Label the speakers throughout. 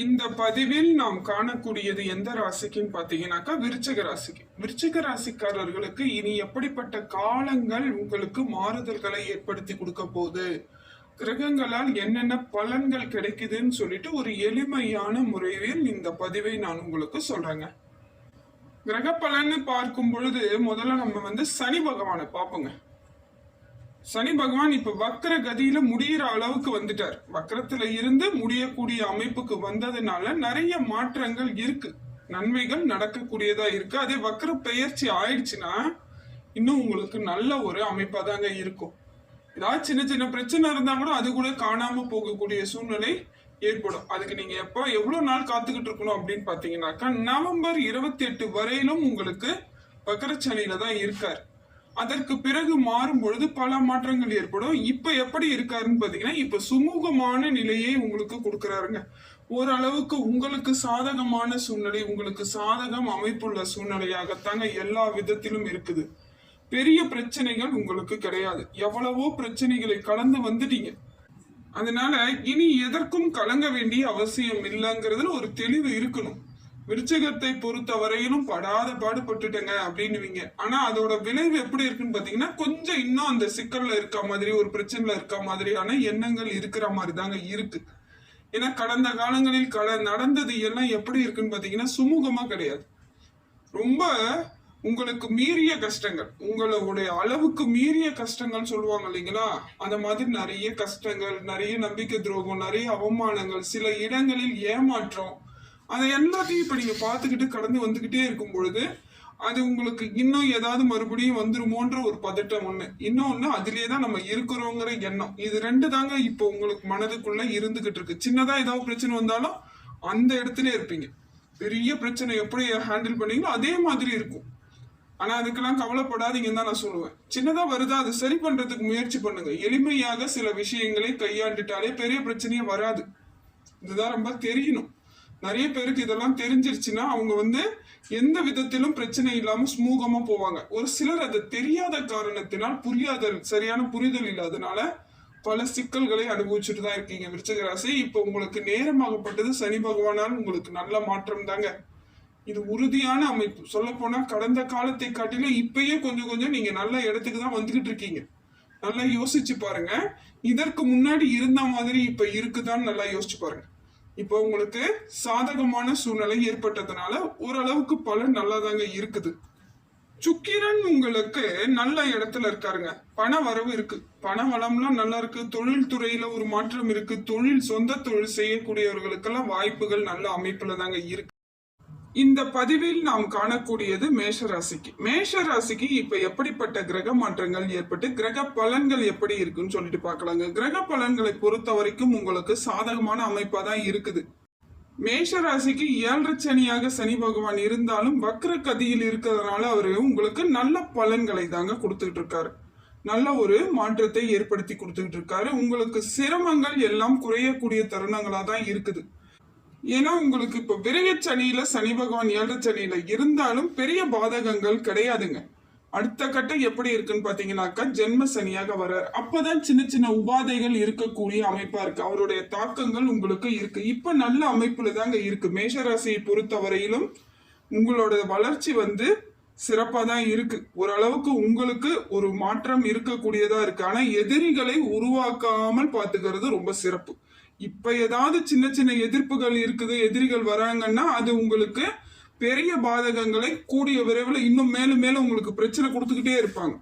Speaker 1: இந்த பதிவில் நாம் காணக்கூடியது எந்த ராசிக்குன்னு பார்த்தீங்கன்னாக்கா விருச்சக ராசிக்கு. விருச்சிக ராசிக்காரர்களுக்கு இனி எப்படிப்பட்ட காலங்கள் உங்களுக்கு மாறுதல்களை ஏற்படுத்தி கொடுக்க போகுது? கிரகங்களால் என்னென்ன பலன்கள் கிடைக்குதுன்னு சொல்லிட்டு ஒரு எளிமையான முறையில் இந்த பதிவை நான் உங்களுக்கு சொல்றேங்க. கிரக பலன்னு பார்க்கும் பொழுது முதல்ல நம்ம வந்து சனி பகவானை பார்ப்போங்க. சனி பகவான் இப்ப வக்கர கதியில முடியிற அளவுக்கு வந்துட்டார். வக்கரத்துல இருந்து முடியக்கூடிய அமைப்புக்கு வந்ததுனால நிறைய மாற்றங்கள் இருக்கு. நன்மைகள் நடக்கக்கூடியதா இருக்கு. அதே வக்கர பெயர்ச்சி ஆயிடுச்சுன்னா இன்னும் உங்களுக்கு நல்ல ஒரு அமைப்பா தாங்க இருக்கும். ஏதாவது சின்ன சின்ன பிரச்சனை இருந்தா கூட அது கூட காணாம போகக்கூடிய சூழ்நிலை ஏற்படும். அதுக்கு நீங்க எப்ப எவ்வளவு நாள் காத்துக்கிட்டு இருக்கணும் அப்படின்னு பாத்தீங்கன்னாக்கா நவம்பர் இருபத்தி எட்டு வரையிலும் உங்களுக்கு வக்கரச்சனியில தான் இருக்காரு. அதற்கு பிறகு மாறும் பொழுது பல மாற்றங்கள் ஏற்படும். இப்ப எப்படி இருக்காருன்னு பாத்தீங்கன்னா இப்ப சுமூகமான நிலையை உங்களுக்கு கொடுக்கறாருங்க. ஓரளவுக்கு உங்களுக்கு சாதகமான சூழ்நிலை உங்களுக்கு சாதகம் அமைப்புள்ள சூழ்நிலையாகத்தாங்க எல்லா விதத்திலும் இருக்குது. பெரிய பிரச்சனைகள் உங்களுக்கு கிடையாது. எவ்வளவோ பிரச்சனைகளை கடந்து வந்துட்டீங்க. அதனால இனி எதற்கும் கலங்க வேண்டிய அவசியம் இல்லைங்கிறதுல ஒரு தெளிவு இருக்கணும். விருச்சகத்தை பொறுத்த வரையிலும் படாத பாடுபட்டுட்டேங்க அப்படின்னுவீங்க. ஆனா அதோட விளைவு எப்படி இருக்குன்னு பாத்தீங்கன்னா கொஞ்சம் இன்னும் அந்த சிக்கல்ல இருக்க மாதிரி ஒரு பிரச்சனைல இருக்க மாதிரியான எண்ணங்கள் இருக்கிற மாதிரி தாங்க இருக்கு. ஏன்னா கடந்த காலங்களில் கட நடந்தது எல்லாம் எப்படி இருக்குன்னு பாத்தீங்கன்னா சுமூகமா கிடையாது. ரொம்ப உங்களுக்கு மீறிய கஷ்டங்கள் உங்களுடைய அளவுக்கு மீறிய கஷ்டங்கள் சொல்லுவாங்க இல்லைங்களா? அந்த மாதிரி நிறைய கஷ்டங்கள் நிறைய நம்பிக்கை துரோகம் நிறைய அவமானங்கள் சில இடங்களில் ஏமாற்றம் அதை எல்லாத்தையும் இப்போ நீங்கள் பார்த்துக்கிட்டு கடந்து வந்துக்கிட்டே இருக்கும் பொழுது அது உங்களுக்கு இன்னும் ஏதாவது மறுபடியும் வந்துருமோன்ற ஒரு பதட்டம் ஒன்று இன்னொன்று அதிலே தான் நம்ம இருக்கிறோங்கிற எண்ணம். இது ரெண்டு தாங்க இப்போ உங்களுக்கு மனதுக்குள்ள இருந்துகிட்டு இருக்கு. சின்னதாக ஏதாவது பிரச்சனை வந்தாலும் அந்த இடத்துல இருப்பீங்க. பெரிய பிரச்சனை எப்படி ஹேண்டில் பண்ணீங்களோ அதே மாதிரி இருக்கும். ஆனால் அதுக்கெல்லாம் கவலைப்படாதீங்கன்னு தான் நான் சொல்லுவேன். சின்னதாக வருதா அது சரி பண்ணுறதுக்கு முயற்சி பண்ணுங்க. எளிமையாக சில விஷயங்களை கையாண்டுட்டாலே பெரிய பிரச்சனையே வராது. இதுதான் ரொம்ப தெரியணும். நிறைய பேருக்கு இதெல்லாம் தெரிஞ்சிருச்சுன்னா அவங்க வந்து எந்த விதத்திலும் பிரச்சனை இல்லாம சுமூகமா போவாங்க. ஒரு சிலர் அது தெரியாத காரணத்தினால் புரியாத சரியான புரிதல் இல்லாதனால பல சிக்கல்களை அனுபவிச்சுட்டு தான் இருக்கீங்க. விருச்சகராசி இப்போ உங்களுக்கு நேரமாகப்பட்டது சனி பகவானால் உங்களுக்கு நல்ல மாற்றம் தாங்க. இது உறுதியான அமைப்பு. சொல்ல போனா கடந்த காலத்தை காட்டிலும் இப்பயே கொஞ்சம் கொஞ்சம் நீங்க நல்ல இடத்துக்கு தான் வந்துகிட்டு இருக்கீங்க. நல்லா யோசிச்சு பாருங்க. இதற்கு முன்னாடி இருந்த மாதிரி இப்ப இருக்குதான்னு நல்லா யோசிச்சு பாருங்க. இப்போ உங்களுக்கு சாதகமான சூழ்நிலை ஏற்பட்டதுனால ஓரளவுக்கு பலன் நல்லாதாங்க இருக்குது. சுக்கிரன் உங்களுக்கு நல்ல இடத்துல இருக்காருங்க. பண வரவு இருக்கு. பண வளம்லாம் நல்லா இருக்கு. தொழில் துறையில ஒரு மாற்றம் இருக்கு. தொழில் சொந்த தொழில் செய்யக்கூடியவர்களுக்கெல்லாம் வாய்ப்புகள் நல்ல அமைப்புல தாங்க இருக்கு. இந்த பதிவில் நாம் காணக்கூடியது மேஷ ராசிக்கு மேஷ ராசிக்கு இப்ப எப்படிப்பட்ட கிரக மாற்றங்கள் ஏற்பட்டு கிரக பலன்கள் எப்படி இருக்குன்னு சொல்லிட்டு பார்க்கலாங்க. கிரக பலன்களை பொறுத்த வரைக்கும் உங்களுக்கு சாதகமான அமைப்பா தான் இருக்குது. மேஷ ராசிக்கு ஏழரை சனியாக சனி பகவான் இருந்தாலும் வக்ர கதியில் இருக்கிறதுனால அவரு உங்களுக்கு நல்ல பலன்களை தாங்க கொடுத்துக்கிட்டு இருக்காரு. நல்ல ஒரு மாற்றத்தை ஏற்படுத்தி கொடுத்துக்கிட்டு இருக்காரு. உங்களுக்கு சிரமங்கள் எல்லாம் குறையக்கூடிய தருணங்களா தான் இருக்குது. ஏன்னா உங்களுக்கு இப்ப விரைய சனியில சனி பகவான் ஏழரை சனியில இருந்தாலும் பெரிய பாதகங்கள் கிடையாதுங்க. அடுத்த கட்டம் எப்படி இருக்குன்னு பாத்தீங்கன்னாக்கா ஜென்ம சனியாக வர்றார். அப்பதான் சின்ன சின்ன உபாதைகள் இருக்கக்கூடிய அமைப்பா இருக்கு. அவருடைய தாக்கங்கள் உங்களுக்கு இருக்கு. இப்ப நல்ல அமைப்புல தாங்க இருக்கு. மேஷராசியை பொறுத்த வரையிலும் உங்களோட வளர்ச்சி வந்து சிறப்பாக தான் இருக்கு. ஓரளவுக்கு உங்களுக்கு ஒரு மாற்றம் இருக்கக்கூடியதா இருக்கு. ஆனா எதிரிகளை உருவாக்காமல் பாத்துக்கிறது ரொம்ப சிறப்பு. இப்ப ஏதாவது சின்ன சின்ன எதிர்ப்புகள் இருக்குது எதிரிகள் வராங்கன்னா அது உங்களுக்கு பெரிய பாதகங்களை கூடிய விரைவில் இன்னும் மேலும் மேலும் உங்களுக்கு பிரச்சனை கொடுத்துக்கிட்டே இருப்பாங்க.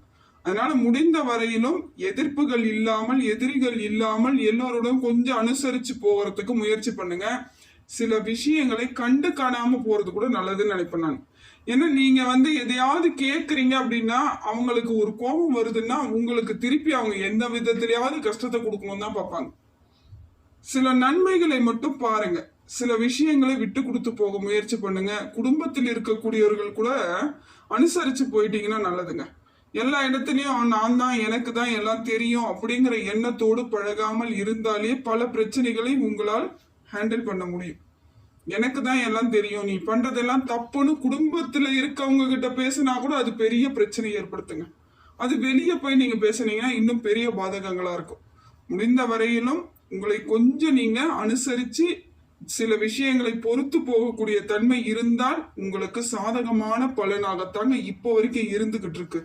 Speaker 1: அதனால முடிந்த வரையிலும் எதிர்ப்புகள் இல்லாமல் எதிரிகள் இல்லாமல் எல்லோருடன் கொஞ்சம் அனுசரிச்சு போகிறதுக்கு முயற்சி பண்ணுங்க. சில விஷயங்களை கண்டு காணாமல் போகிறது கூட நல்லதுன்னு நினைப்பேன் நான். ஏன்னா நீங்க வந்து எதையாவது கேட்குறீங்க அப்படின்னா அவங்களுக்கு ஒரு கோபம் வருதுன்னா உங்களுக்கு திருப்பி அவங்க எந்த விதத்திலயாவது கஷ்டத்தை கொடுக்கணும் தான் பார்ப்பாங்க. சில நன்மைகளை மட்டும் பாருங்க. சில விஷயங்களை விட்டு கொடுத்து போக முயற்சி பண்ணுங்க. குடும்பத்தில் இருக்கக்கூடியவர்கள் கூட அனுசரிச்சு போயிட்டீங்கன்னா நல்லதுங்க. எல்லா இடத்துலயும் நான் தான் எனக்கு தான் எல்லாம் தெரியும் அப்படிங்கிற எண்ணத்தோடு பழகாமல் இருந்தாலே பல பிரச்சனைகளை உங்களால் ஹேண்டில் பண்ண முடியும். எனக்கு தான் எல்லாம் தெரியும். நீ பண்றதெல்லாம் தப்புன்னு குடும்பத்துல இருக்கவங்க கிட்ட பேசினா கூட அது பெரிய பிரச்சனை ஏற்படுத்துங்க. அது வெளியே போய் நீங்க பேசுனீங்கன்னா இன்னும் பெரிய பாதகங்களா இருக்கும். முடிந்த வரையிலும் உங்களை கொஞ்சம் நீங்க அனுசரிச்சு சில விஷயங்களை பொறுத்து போகக்கூடிய தன்மை இருந்தால் உங்களுக்கு சாதகமான பலனாகத்தாங்க இப்போ வரைக்கும் இருந்துகிட்டு இருக்கு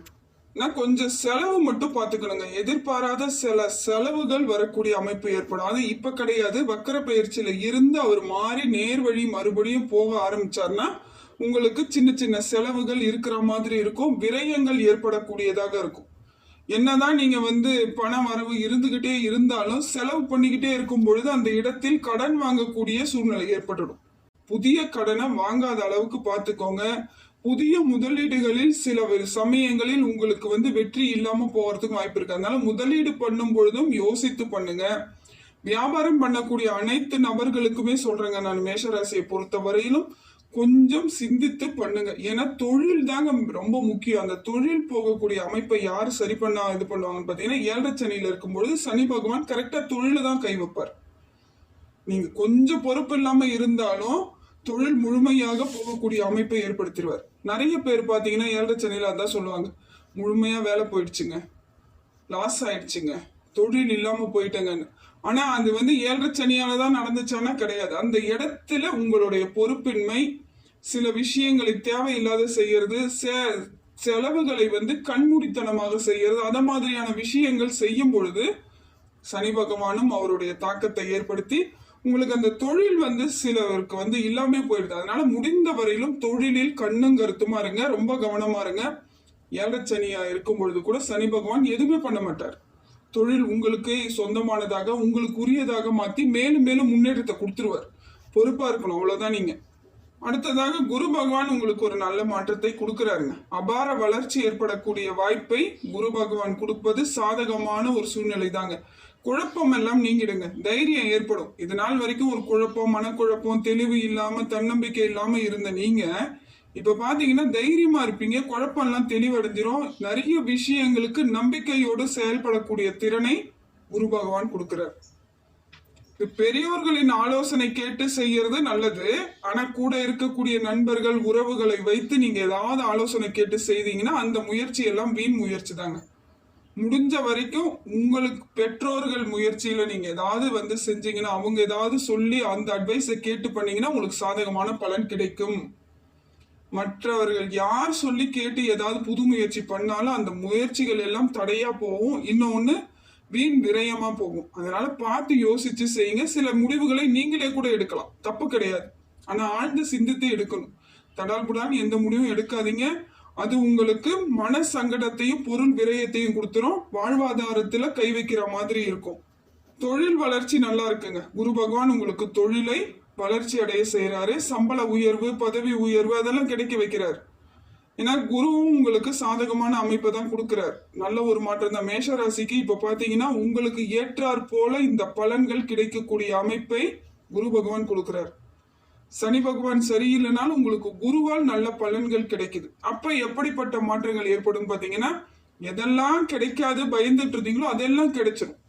Speaker 1: நான் கொஞ்சம் செலவு மட்டும் பார்த்துக்கணுங்க. எதிர்பாராத சில செலவுகள் வரக்கூடிய அமைப்பு ஏற்படும். அது இப்ப கிடையாது. வக்கர பயிற்சியில இருந்து அவர் மாறி நேர் வழி மறுபடியும் போக ஆரம்பிச்சார்னா உங்களுக்கு சின்ன சின்ன செலவுகள் இருக்கிற மாதிரி இருக்கும். விரயங்கள் ஏற்படக்கூடியதாக இருக்கும். என்னதான் நீங்க வந்து பண வரவு இருந்துகிட்டே இருந்தாலும் செலவு பண்ணிக்கிட்டே இருக்கும் பொழுது அந்த இடத்தில் கடன் வாங்கக்கூடிய சூழ்நிலை ஏற்பட்டுடும். புதிய கடனை வாங்காத அளவுக்கு பார்த்துக்கோங்க. புதிய முதலீடுகளில் சில சமயங்களில் உங்களுக்கு வந்து வெற்றி இல்லாம போறதுக்கு வாய்ப்பு இருக்கு. அதனால முதலீடு பண்ணும் பொழுதும் யோசித்து பண்ணுங்க. வியாபாரம் பண்ணக்கூடிய அனைத்து நபர்களுக்குமே சொல்றேங்க. நான் மேஷராசியை பொறுத்த வரையிலும் கொஞ்சம் சிந்தித்து பண்ணுங்க. ஏன்னா தொழில் தாங்க ரொம்ப முக்கியம். அந்த தொழில் போகக்கூடிய அமைப்பை யார் சரி பண்ணா இது பண்ணுவாங்கன்னு பார்த்தீங்கன்னா ஏழரை சனியில் இருக்கும்பொழுது சனி பகவான் கரெக்டாக தொழில தான் கை வைப்பார். நீங்கள் கொஞ்சம் பொறுப்பு இல்லாமல் இருந்தாலும் தொழில் முழுமையாக போகக்கூடிய அமைப்பை ஏற்படுத்திடுவார். நிறைய பேர் பார்த்தீங்கன்னா ஏழரை சனியில் அதான் சொல்லுவாங்க. முழுமையாக வேலை போயிடுச்சுங்க. லாஸ் ஆயிடுச்சுங்க. தொழில் இல்லாமல் போயிட்டேங்கன்னு. ஆனால் அது வந்து ஏழரை சனியால் தான் நடந்துச்சானா கிடையாது. அந்த இடத்துல உங்களுடைய பொறுப்பின்மை சில விஷயங்களை தேவையில்லாத செய்யறது செலவுகளை வந்து கண்மூடித்தனமாக செய்யறது அத மாதிரியான விஷயங்கள் செய்யும் பொழுது சனி பகவானும் அவருடைய தாக்கத்தை ஏற்படுத்தி உங்களுக்கு அந்த தொழில் வந்து சிலருக்கு வந்து இல்லாமே போயிடுது. அதனால முடிந்த வரையிலும் தொழிலில் கண்ணும் கருத்துமா இருங்க ரொம்ப கவனமா இருங்க. ஏழச்சனியா இருக்கும் பொழுது கூட சனி பகவான் எதுவுமே பண்ண மாட்டார். தொழில் உங்களுக்கு சொந்தமானதாக உங்களுக்கு உரியதாக மாற்றி மேலும் மேலும் முன்னேற்றத்தை கொடுத்துருவார். பொறுப்பாக இருக்கணும் அவ்வளோதான் நீங்கள் அடுத்ததாக குரு பகவான் உங்களுக்கு ஒரு நல்ல மாற்றத்தை கொடுக்கிறாருங்க. அபார வளர்ச்சி ஏற்படக்கூடிய வாய்ப்பை குரு பகவான் கொடுப்பது சாதகமான ஒரு சூழ்நிலை தாங்க குழப்பம் எல்லாம் நீங்கிடுங்க. தைரியம் ஏற்படும். இது நாள் வரைக்கும் ஒரு குழப்பம் மனக்குழப்பம் தெளிவு இல்லாம தன்னம்பிக்கை இல்லாம இருந்த நீங்க இப்ப பாத்தீங்கன்னா தைரியமா இருப்பீங்க. குழப்பம் எல்லாம் தெளிவடைஞ்சிரும். நிறைய விஷயங்களுக்கு நம்பிக்கையோடு செயல்படக்கூடிய திறனை குரு பகவான் கொடுக்கிறார். பெரியோர்களின் ஆலோசனை கேட்டு செய்யறது நல்லது. ஆனா கூட இருக்கக்கூடிய நண்பர்கள் உறவுகளை வைத்து நீங்க ஏதாவது ஆலோசனை கேட்டு செய்தீங்கன்னா அந்த முயற்சி எல்லாம் வீண் முயற்சி தாங்க. முடிஞ்ச வரைக்கும் உங்களுக்கு பெற்றோர்கள் முயற்சியில நீங்க ஏதாவது வந்து செஞ்சீங்கன்னா அவங்க ஏதாவது சொல்லி அந்த அட்வைஸை கேட்டு பண்ணீங்கன்னா உங்களுக்கு சாதகமான பலன் கிடைக்கும். மற்றவர்கள் யார் சொல்லி கேட்டு ஏதாவது புது முயற்சி பண்ணாலும் அந்த முயற்சிகள் எல்லாம் தடையா போகும். இன்னொன்னு வீண் விரயமா போகும். அதனால பார்த்து யோசிச்சு செய்யுங்க. சில முடிவுகளை நீங்களே கூட எடுக்கலாம். தப்பு கிடையாது. ஆனா ஆழ்ந்து சிந்தித்து எடுக்கணும். தடால் புடான் எந்த முடிவும் எடுக்காதீங்க. அது உங்களுக்கு மன சங்கடத்தையும் பொருள் விரயத்தையும் கொடுத்துரும். வாழ்வாதாரத்துல கை வைக்கிற மாதிரி இருக்கும். தொழில் வளர்ச்சி நல்லா இருக்குங்க. குரு பகவான் உங்களுக்கு தொழிலை வளர்ச்சி அடைய செய்யறாரு சம்பள உயர்வு பதவி உயர்வு அதெல்லாம் கிடைக்க வைக்கிறார். ஏன்னா குருவும் உங்களுக்கு சாதகமான அமைப்பை தான் கொடுக்கிறார். நல்ல ஒரு மாற்றம் தான். மேஷ ராசிக்கு இப்ப பாத்தீங்கன்னா உங்களுக்கு ஏற்றாற் போல இந்த பலன்கள் கிடைக்கக்கூடிய அமைப்பை குரு பகவான் கொடுக்கிறார். சனி பகவான் சரியில்லைனாலும் உங்களுக்கு குருவால் நல்ல பலன்கள் கிடைக்குது. அப்ப எப்படிப்பட்ட மாற்றங்கள் ஏற்படும் பாத்தீங்கன்னா எதெல்லாம் கிடைக்காது பயந்துட்டு இருந்தீங்களோ அதெல்லாம் கிடைச்சிடும்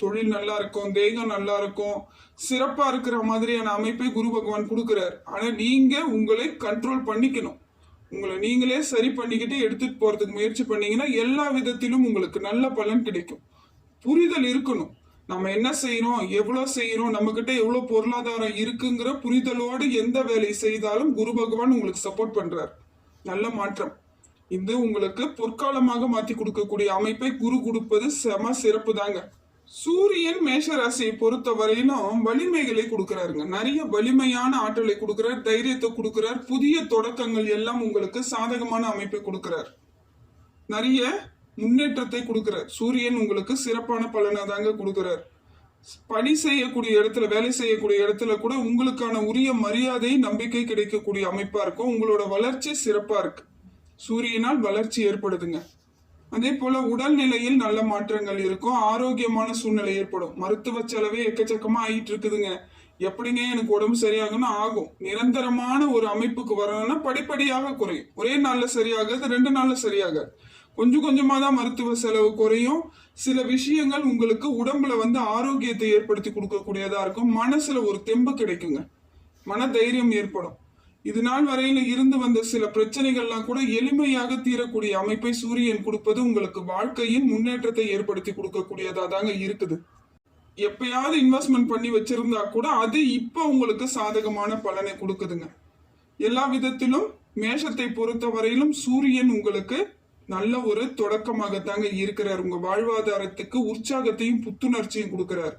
Speaker 1: தொழில் நல்லா இருக்கும் தேகம் நல்லா இருக்கும் சிறப்பா இருக்கிற மாதிரியான அமைப்பை குரு பகவான் கொடுக்கிறார். ஆனா நீங்க உங்களை கண்ட்ரோல் பண்ணிக்கணும். உங்களை நீங்களே சரி பண்ணிக்கிட்டு எடுத்துட்டு போறதுக்கு முயற்சி பண்ணீங்கன்னா எல்லா விதத்திலும் உங்களுக்கு நல்ல பலன் கிடைக்கும். புரிதல் இருக்கணும். நம்ம என்ன செய்யறோம்? எவ்வளோ செய்யறோம்? நம்ம கிட்ட எவ்வளவு பொருளாதாரம் இருக்குங்கிற புரிதலோடு எந்த வேலையை செய்தாலும் குரு பகவான் உங்களுக்கு சப்போர்ட் பண்றார். நல்ல மாற்றம். இது உங்களுக்கு பொற்காலமாக மாற்றி கொடுக்கக்கூடிய அமைப்பை குரு கொடுப்பது செம சிறப்பு தாங்க சூரியன் மேஷ ராசியை பொறுத்த வரையிலும் வலிமைகளை கொடுக்கிறாருங்க. நிறைய வலிமையான ஆற்றலை கொடுக்கிறார் தைரியத்தை கொடுக்கிறார் புதிய தொடக்கங்கள் எல்லாம் உங்களுக்கு சாதகமான அமைப்பை கொடுக்கிறார். நிறைய முன்னேற்றத்தை கொடுக்கிறார். சூரியன் உங்களுக்கு சிறப்பான பலனை தாங்க கொடுக்கிறார். பணி செய்யக்கூடிய இடத்துல வேலை செய்யக்கூடிய இடத்துல கூட உங்களுக்கான உரிய மரியாதை நம்பிக்கை கிடைக்கக்கூடிய அமைப்பா இருக்கும். உங்களோட வளர்ச்சி சிறப்பா இருக்கு. சூரியனால் வளர்ச்சி ஏற்படுதுங்க. அதே போல உடல்நிலையில் நல்ல மாற்றங்கள் இருக்கும். ஆரோக்கியமான சூழ்நிலை ஏற்படும். மருத்துவ செலவே எக்கச்சக்கமா ஆயிட்டு இருக்குதுங்க எப்படிங்க எனக்கு உடம்பு சரியாகும்னு ஆகும். நிரந்தரமான ஒரு அமைப்புக்கு வரணும்னா படிப்படியாக குறையும். ஒரே நாளில் சரியாகாது ரெண்டு நாளில் சரியாகாது. கொஞ்சம் கொஞ்சமாக தான் மருத்துவ செலவு குறையும். சில விஷயங்கள் உங்களுக்கு உடம்புல வந்து ஆரோக்கியத்தை ஏற்படுத்தி கொடுக்கக்கூடியதாக இருக்கும். மனசில் ஒரு தெம்பு கிடைக்குங்க. மன தைரியம் ஏற்படும். இது நாள் வரையில இருந்து வந்த சில பிரச்சனைகள்லாம் கூட எளிமையாக தீரக்கூடிய அமைப்பை சூரியன் கொடுப்பது உங்களுக்கு வாழ்க்கையின் முன்னேற்றத்தை ஏற்படுத்தி கொடுக்கக்கூடியதா தாங்க இருக்குது. எப்பயாவது இன்வெஸ்ட்மெண்ட் பண்ணி வச்சிருந்தா கூட அது இப்போ உங்களுக்கு சாதகமான பலனை கொடுக்குதுங்க. எல்லா விதத்திலும் மேஷத்தை பொறுத்த வரையிலும் சூரியன் உங்களுக்கு நல்ல ஒரு தொடக்கமாகத்தாங்க இருக்கிறார். உங்க வாழ்வாதாரத்துக்கு உற்சாகத்தையும் புத்துணர்ச்சியும் கொடுக்கிறார்.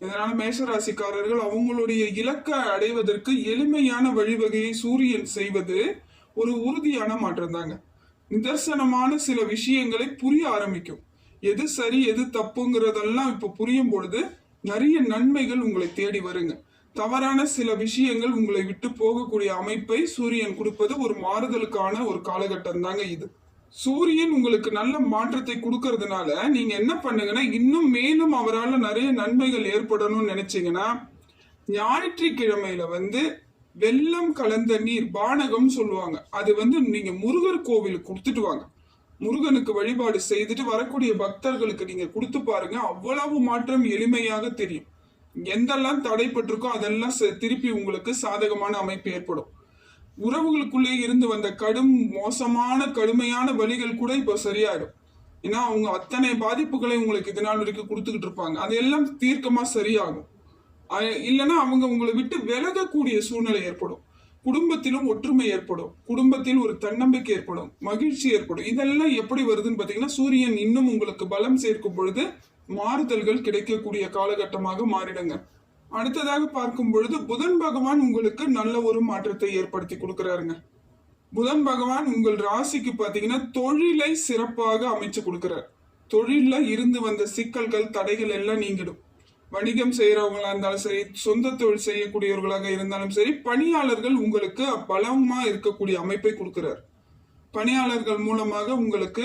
Speaker 1: இதனால மேஷராசிக்காரர்கள் அவங்களுடைய இலக்கை அடைவதற்கு எளிமையான வழிவகையை சூரியன் செய்வது ஒரு உறுதியான மாற்றம் தாங்க. நிதர்சனமான சில விஷயங்களை புரிய ஆரம்பிக்கும். எது சரி எது தப்புங்கிறதெல்லாம் இப்ப புரியும் பொழுது நிறைய நன்மைகள் உங்களை தேடி வருங்க. தவறான சில விஷயங்கள் உங்களை விட்டு போகக்கூடிய அமைப்பை சூரியன் கொடுப்பது ஒரு மாறுதலுக்கான ஒரு காலகட்டம் தாங்க இது. சூரியன் உங்களுக்கு நல்ல மாற்றத்தை கொடுக்கறதுனால நீங்க என்ன பண்ணுங்கன்னா இன்னும் மேலும் அவரால் நிறைய நன்மைகள் ஏற்படணும்னு நினைச்சீங்கன்னா ஞாயிற்றுக்கிழமையில வந்து வெள்ளம் கலந்த நீர் பானகம் சொல்லுவாங்க. அது வந்து நீங்க முருகர் கோவிலுக்கு கொடுத்துட்டு வாங்க. முருகனுக்கு வழிபாடு செய்துட்டு வரக்கூடிய பக்தர்களுக்கு நீங்க கொடுத்து பாருங்க. அவ்வளவு மாற்றம் எளிமையாக தெரியும். எந்தெல்லாம் தடைப்பட்டிருக்கோ அதெல்லாம் திருப்பி உங்களுக்கு சாதகமான அமைப்பு ஏற்படும். உறவுகளுக்குள்ளே இருந்து வந்த கடும் மோசமான கடுமையான வழிகள் கூட இப்போ சரியாயிடும். ஏன்னா அவங்க அத்தனை பாதிப்புகளை உங்களுக்கு இது நாள் வரைக்கும் கொடுத்துக்கிட்டு இருப்பாங்க. அதெல்லாம் தீர்க்கமாக சரியாகும். இல்லைன்னா அவங்க உங்களை விட்டு விலகக்கூடிய சூழ்நிலை ஏற்படும். குடும்பத்திலும் ஒற்றுமை ஏற்படும். குடும்பத்தில் ஒரு தன்னம்பிக்கை ஏற்படும். மகிழ்ச்சி ஏற்படும். இதெல்லாம் எப்படி வருதுன்னு பார்த்தீங்கன்னா சூரியன் இன்னும் உங்களுக்கு பலம் சேர்க்கும் பொழுது மாறுதல்கள் கிடைக்கக்கூடிய காலகட்டமாக மாறிடுங்க. அடுத்ததாக பார்க்கும் பொழுது புதன் பகவான் உங்களுக்கு நல்ல ஒரு மாற்றத்தை ஏற்படுத்தி கொடுக்கிறாருங்க. புதன் பகவான் உங்கள் ராசிக்கு பார்த்தீங்கன்னா தொழிலை சிறப்பாக அமைச்சு கொடுக்குறார். தொழிலில் இருந்து வந்த சிக்கல்கள் தடைகள் எல்லாம் நீங்கிடும். வணிகம் செய்கிறவங்களா இருந்தாலும் சரி சொந்த தொழில் செய்யக்கூடியவர்களாக இருந்தாலும் சரி பணியாளர்கள் உங்களுக்கு பலமாக இருக்கக்கூடிய அமைப்பை கொடுக்குறார். பணியாளர்கள் மூலமாக உங்களுக்கு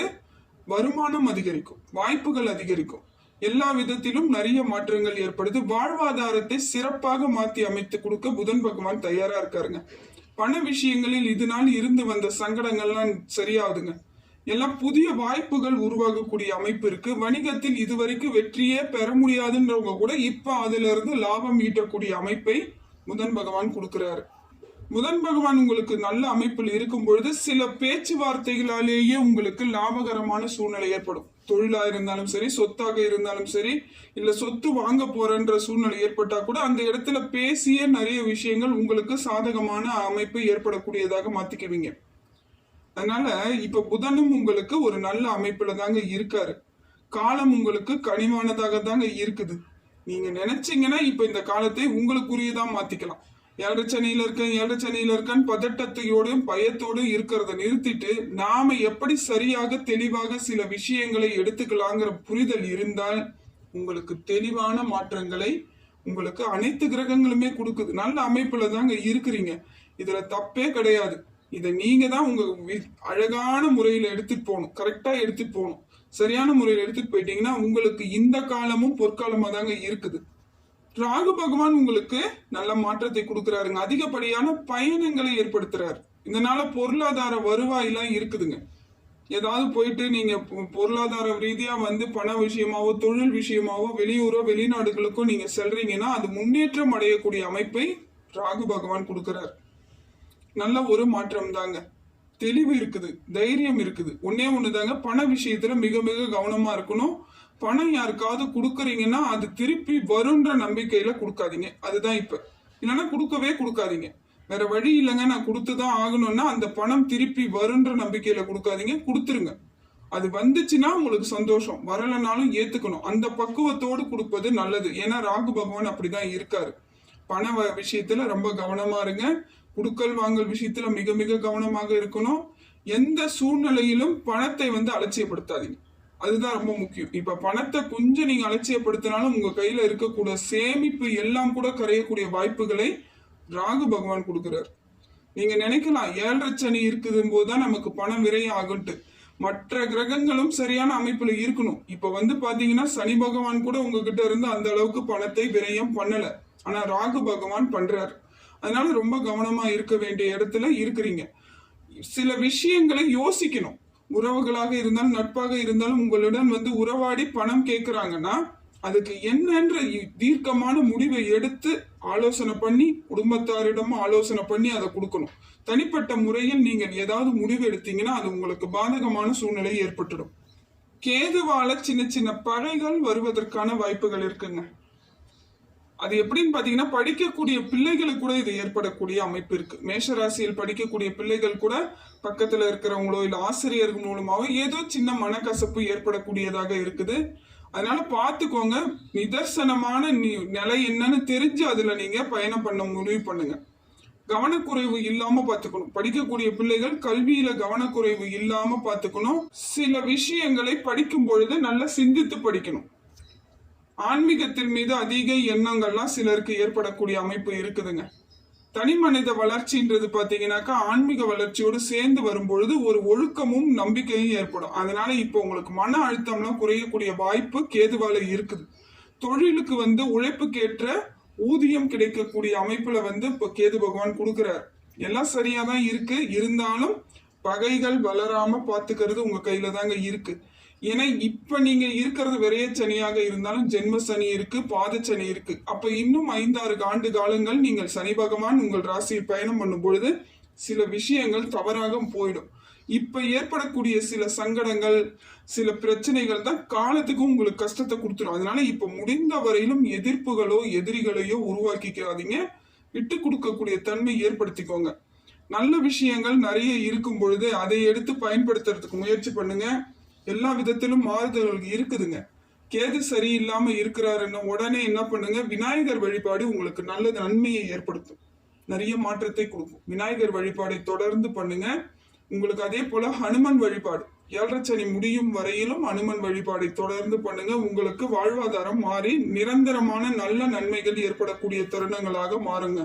Speaker 1: வருமானம் அதிகரிக்கும் வாய்ப்புகள் அதிகரிக்கும். எல்லா விதத்திலும் நிறைய மாற்றங்கள் ஏற்படுது. வாழ்வாதாரத்தை சிறப்பாக மாற்றி அமைத்து கொடுக்க புதன் பகவான் தயாரா இருக்காருங்க. பண விஷயங்களில் இது நாள் இருந்து வந்த சங்கடங்கள்லாம் சரியாகுதுங்க. எல்லாம் புதிய வாய்ப்புகள் உருவாகக்கூடிய அமைப்பு இருக்கு. வணிகத்தில் இதுவரைக்கும் வெற்றியே பெற முடியாதுன்றவங்க கூட இப்ப அதுல இருந்து லாபம் ஈட்டக்கூடிய அமைப்பை முதன் பகவான் கொடுக்கிறாரு. முதன் பகவான் உங்களுக்கு நல்ல அமைப்பில் இருக்கும் பொழுது சில பேச்சுவார்த்தைகளாலேயே உங்களுக்கு லாபகரமான சூழ்நிலை ஏற்படும். தொழிலா இருந்தாலும் சரி சொத்தாக இருந்தாலும் சரி இல்ல சொத்து வாங்க போறன்ற சூழ்நிலை ஏற்பட்டா கூட அந்த இடத்துல பேசிய நிறைய விஷயங்கள் உங்களுக்கு சாதகமான அமைப்பு ஏற்படக்கூடியதாக மாத்திக்குவீங்க. அதனால இப்ப புதனும் உங்களுக்கு ஒரு நல்ல அமைப்புல தாங்க இருக்காரு. காலம் உங்களுக்கு கனிவானதாக தாங்க இருக்குது. நீங்க நினைச்சீங்கன்னா இப்ப இந்த காலத்தை உங்களுக்குரியதா மாத்திக்கலாம். ஏழரை இருக்கேன் ஏழரை இருக்கேன் பதட்டத்தையோடும் பயத்தோடும் இருக்கிறத நிறுத்திட்டு நாம எப்படி சரியாக தெளிவாக சில விஷயங்களை எடுத்துக்கலாங்கிற புரிதல் இருந்தால் உங்களுக்கு தெளிவான மாற்றங்களை உங்களுக்கு அனைத்து கிரகங்களுமே கொடுக்குது. நல்ல அமைப்புல தாங்க இருக்கிறீங்க. இதுல தப்பே கிடையாது. இதை நீங்க தான் உங்க அழகான முறையில எடுத்துட்டு போகணும். கரெக்டா எடுத்துட்டு போகணும். சரியான முறையில் எடுத்துட்டு போயிட்டீங்கன்னா உங்களுக்கு இந்த காலமும் பொற்காலமா தாங்க இருக்குது. ராகு பகவான் உங்களுக்கு நல்ல மாற்றத்தை கொடுக்குறாருங்க. அதிகப்படியான பயணங்களை ஏற்படுத்துறாரு. இதனால பொருளாதார வருவாயெல்லாம் இருக்குதுங்க. ஏதாவது போயிட்டு நீங்க பொ- பொருளாதார ரீதியா வந்து பண விஷயமாவோ தொழில் விஷயமாவோ வெளியூரோ வெளிநாடுகளுக்கோ நீங்க செல்றீங்கன்னா அது முன்னேற்றம் அடையக்கூடிய அமைப்பை ராகு பகவான் கொடுக்கிறார். நல்ல ஒரு மாற்றம் தாங்க. தெளிவு இருக்குது தைரியம் இருக்குது. ஒன்னே ஒண்ணுதாங்க. பண விஷயத்துல மிக மிக கவனமா இருக்கணும். பணம் யாருக்காவது கொடுக்குறீங்கன்னா அது திருப்பி வரும்ன்ற நம்பிக்கையில கொடுக்காதீங்க. அதுதான் இப்ப. இல்லைன்னா கொடுக்கவே கொடுக்காதீங்க. வேற வழி இல்லைங்க நான் கொடுத்துதான் ஆகணும்னா அந்த பணம் திருப்பி வரும்ன்ற நம்பிக்கையில கொடுக்காதீங்க கொடுத்துருங்க. அது வந்துச்சுன்னா உங்களுக்கு சந்தோஷம். வரலைனாலும் ஏத்துக்கணும். அந்த பக்குவத்தோடு கொடுப்பது நல்லது. ஏன்னா ராகு பகவான் அப்படிதான் இருக்காரு. பண வ- விஷயத்துல ரொம்ப கவனமா இருங்க. குடுக்கல் வாங்கல் விஷயத்துல மிக மிக கவனமாக இருக்கணும். எந்த சூழ்நிலையிலும் பணத்தை வந்து அலட்சியப்படுத்தாதீங்க. அதுதான் ரொம்ப முக்கியம். இப்ப பணத்தை கொஞ்சம் நீங்க அலட்சியப்படுத்தினாலும் உங்க கையில இருக்கக்கூடிய சேமிப்பு எல்லாம் கூட கரையக்கூடிய வாய்ப்புகளை ராகு பகவான் கொடுக்கிறார். நீங்க நினைக்கலாம் ஏழரை சனி இருக்குதும் போதுதான் நமக்கு பணம் விரைய ஆகுன்ட்டு மற்ற கிரகங்களும் சரியான அமைப்புல இருக்கணும். இப்ப வந்து பாத்தீங்கன்னா சனி பகவான் கூட உங்ககிட்ட இருந்து அந்த அளவுக்கு பணத்தை விரயம் பண்ணல. ஆனா ராகு பகவான் பண்றாரு. அதனால ரொம்ப கவனமா இருக்க வேண்டிய இடத்துல இருக்கிறீங்க. சில விஷயங்களை யோசிக்கணும். உறவுகளாக இருந்தாலும் நட்பாக இருந்தாலும் உங்களுடன் வந்து உறவாடி பணம் கேட்குறாங்கன்னா அதுக்கு என்னன்ற தீர்க்கமான முடிவை எடுத்து ஆலோசனை பண்ணி குடும்பத்தாரிடமும் ஆலோசனை பண்ணி அதை கொடுக்கணும். தனிப்பட்ட முறையில் நீங்கள் ஏதாவது முடிவு எடுத்தீங்கன்னா அது உங்களுக்கு பாதகமான சூழ்நிலை ஏற்பட்டுடும். கேதுவால சின்ன சின்ன பகைகள் வருவதற்கான வாய்ப்புகள் இருக்குங்க. அது எப்படின்னு பாத்தீங்கன்னா படிக்கக்கூடிய பிள்ளைகளுக்கு கூட இது ஏற்படக்கூடிய அமைப்பு இருக்கு. மேஷராசியில் படிக்கக்கூடிய பிள்ளைகள் கூட பக்கத்துல இருக்கிறவங்களோ இல்ல ஆசிரியர்கள் மூலமாவோ ஏதோ சின்ன மனக்கசப்பு ஏற்படக்கூடியதாக இருக்குது. அதனால பார்த்துக்கோங்க நிதர்சனமான நிலை என்னன்னு தெரிஞ்சு அதுல நீங்க பயணம் பண்ண முடிவு பண்ணுங்க. கவனக்குறைவு இல்லாம பார்த்துக்கணும். படிக்கக்கூடிய பிள்ளைகள் கல்வியில கவனக்குறைவு இல்லாம பார்த்துக்கணும். சில விஷயங்களை படிக்கும் பொழுது நல்லா சிந்தித்து படிக்கணும். ஆன்மீகத்தின் மீது அதிக எண்ணங்கள்லாம் சிலருக்கு ஏற்படக்கூடிய அமைப்பு இருக்குதுங்க. தனி மனித வளர்ச்சின்றது பார்த்தீங்கன்னாக்கா ஆன்மீக வளர்ச்சியோடு சேர்ந்து வரும்பொழுது ஒரு ஒழுக்கமும் நம்பிக்கையும் ஏற்படும். அதனால இப்போ உங்களுக்கு மன அழுத்தம்லாம் குறையக்கூடிய வாய்ப்பு கேதுவால இருக்குது. தொழிலுக்கு வந்து உழைப்புக்கேற்ற ஊதியம் கிடைக்கக்கூடிய அமைப்புல வந்து இப்போ கேது பகவான் கொடுக்குறார். எல்லாம் சரியா தான் இருக்கு. இருந்தாலும் பகைகள் வளராம பார்த்துக்கிறது உங்க கையில தாங்க இருக்கு. ஏன்னா இப்ப நீங்க இருக்கிறது விரைய சனியாக இருந்தாலும் ஜென்ம சனி இருக்கு பாத சனி இருக்கு. அப்ப இன்னும் ஐந்தாறு ஆண்டு காலங்கள் நீங்கள் சனி பகவான் உங்கள் ராசியில் பயணம் பண்ணும் பொழுது சில விஷயங்கள் தவறாக போயிடும். இப்ப ஏற்படக்கூடிய சில சங்கடங்கள் சில பிரச்சனைகள் தான் காலத்துக்கும் உங்களுக்கு கஷ்டத்தை கொடுத்துரும். அதனால இப்ப முடிந்த வரையிலும் எதிர்ப்புகளோ எதிரிகளையோ உருவாக்கிக்காதீங்க. விட்டு கொடுக்கக்கூடிய தன்மை ஏற்படுத்திக்கோங்க. நல்ல விஷயங்கள் நிறைய இருக்கும் பொழுது அதை எடுத்து பயன்படுத்துறதுக்கு முயற்சி பண்ணுங்க. எல்லா விதத்திலும் மாறுதல்கள் இருக்குதுங்க. கேது சரியில்லாம இருக்கிறாருன்னு உடனே என்ன பண்ணுங்க? விநாயகர் வழிபாடு உங்களுக்கு நல்ல நன்மையை ஏற்படுத்தும். நிறைய மாற்றத்தை கொடுக்கும். விநாயகர் வழிபாடை தொடர்ந்து பண்ணுங்க. உங்களுக்கு அதே போல ஹனுமன் வழிபாடு. ஏழரை சனி முடியும் வரையிலும் ஹனுமன் வழிபாடை தொடர்ந்து பண்ணுங்க. உங்களுக்கு வாழ்வாதாரம் மாறி நிரந்தரமான நல்ல நன்மைகள் ஏற்படக்கூடிய தருணங்களாக மாறுங்க.